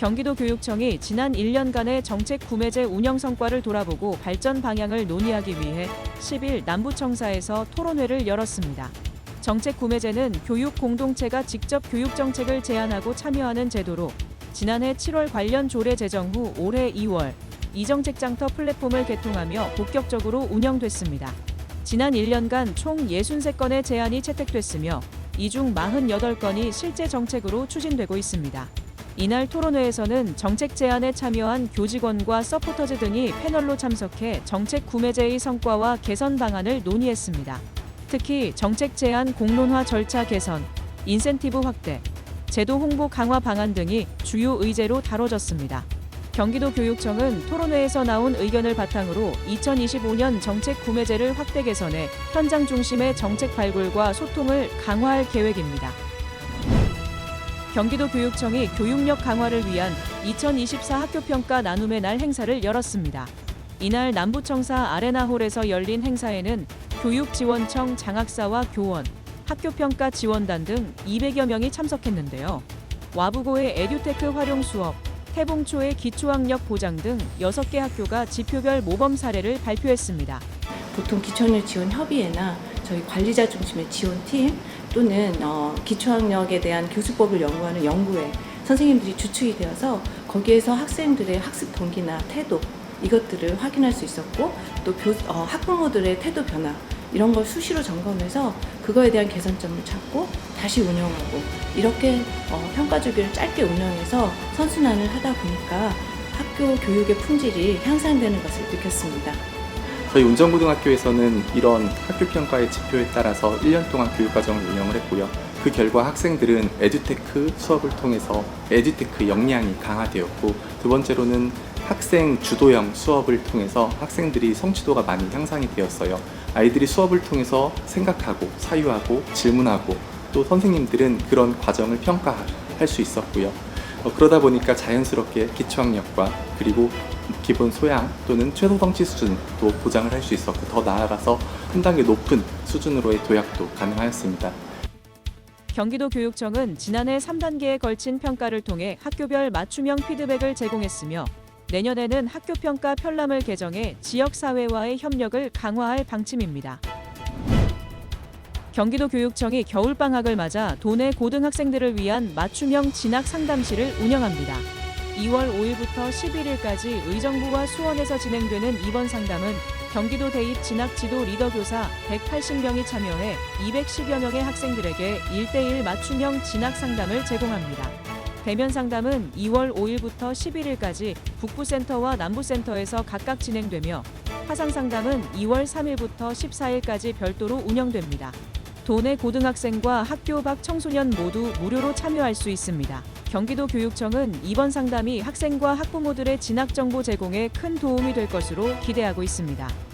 경기도 교육청이 지난 1년간의 정책 구매제 운영 성과를 돌아보고 발전 방향을 논의하기 위해 10일 남부청사에서 토론회를 열었습니다. 정책 구매제는 교육 공동체가 직접 교육 정책을 제안하고 참여하는 제도로 지난해 7월 관련 조례 제정 후 올해 2월 이정책 장터 플랫폼을 개통하며 본격적으로 운영됐습니다. 지난 1년간 총 63건의 제안이 채택됐으며 이 중 48건이 실제 정책으로 추진되고 있습니다. 이날 토론회에서는 정책 제안에 참여한 교직원과 서포터즈 등이 패널로 참석해 정책 구매제의 성과와 개선 방안을 논의했습니다. 특히 정책 제안 공론화 절차 개선, 인센티브 확대, 제도 홍보 강화 방안 등이 주요 의제로 다뤄졌습니다. 경기도 교육청은 토론회에서 나온 의견을 바탕으로 2025년 정책 구매제를 확대 개선해 현장 중심의 정책 발굴과 소통을 강화할 계획입니다. 경기도 교육청이 교육력 강화를 위한 2024 학교평가 나눔의 날 행사를 열었습니다. 이날 남부청사 아레나홀에서 열린 행사에는 교육지원청 장학사와 교원, 학교평가 지원단 등 200여 명이 참석했는데요. 와부고의 에듀테크 활용 수업, 태봉초의 기초학력 보장 등 6개 학교가 지표별 모범 사례를 발표했습니다. 보통 기초학력 지원 협의회나 저희 관리자 중심의 지원팀 또는 어, 기초학력에 대한 교수법을 연구하는 연구회 선생님들이 주축이 되어서 거기에서 학생들의 학습 동기나 태도 이것들을 확인할 수 있었고 또 교, 어, 학부모들의 태도 변화 이런 걸 수시로 점검해서 그거에 대한 개선점을 찾고 다시 운영하고 이렇게 어, 평가 주기를 짧게 운영해서 선순환을 하다 보니까 학교 교육의 품질이 향상되는 것을 느꼈습니다. 저희 운정고등학교에서는 이런 학교 평가의 지표에 따라서 1년 동안 교육과정을 운영을 했고요. 그 결과 학생들은 에듀테크 수업을 통해서 에듀테크 역량이 강화되었고 두 번째로는 학생 주도형 수업을 통해서 학생들이 성취도가 많이 향상이 되었어요. 아이들이 수업을 통해서 생각하고 사유하고 질문하고 또 선생님들은 그런 과정을 평가할 수 있었고요. 어, 그러다 보니까 자연스럽게 기초학력과 그리고 기본 소양 또는 최소 성취 수준도 보장을 할 수 있었고 더 나아가서 한 단계 높은 수준으로의 도약도 가능하였습니다. 경기도 교육청은 지난해 3단계에 걸친 평가를 통해 학교별 맞춤형 피드백을 제공했으며 내년에는 학교 평가 편람을 개정해 지역 사회와의 협력을 강화할 방침입니다. 경기도 교육청이 겨울 방학을 맞아 도내 고등학생들을 위한 맞춤형 진학 상담실을 운영합니다. 2월 5일부터 11일까지 의정부와 수원에서 진행되는 이번 상담은 경기도 대입 진학 지도 리더 교사 180명이 참여해 210여 명의 학생들에게 1대1 맞춤형 진학 상담을 제공합니다. 대면 상담은 2월 5일부터 11일까지 북부센터와 남부센터에서 각각 진행되며 화상 상담은 2월 3일부터 14일까지 별도로 운영됩니다. 도내 고등학생과 학교 밖 청소년 모두 무료로 참여할 수 있습니다. 경기도 교육청은 이번 상담이 학생과 학부모들의 진학 정보 제공에 큰 도움이 될 것으로 기대하고 있습니다.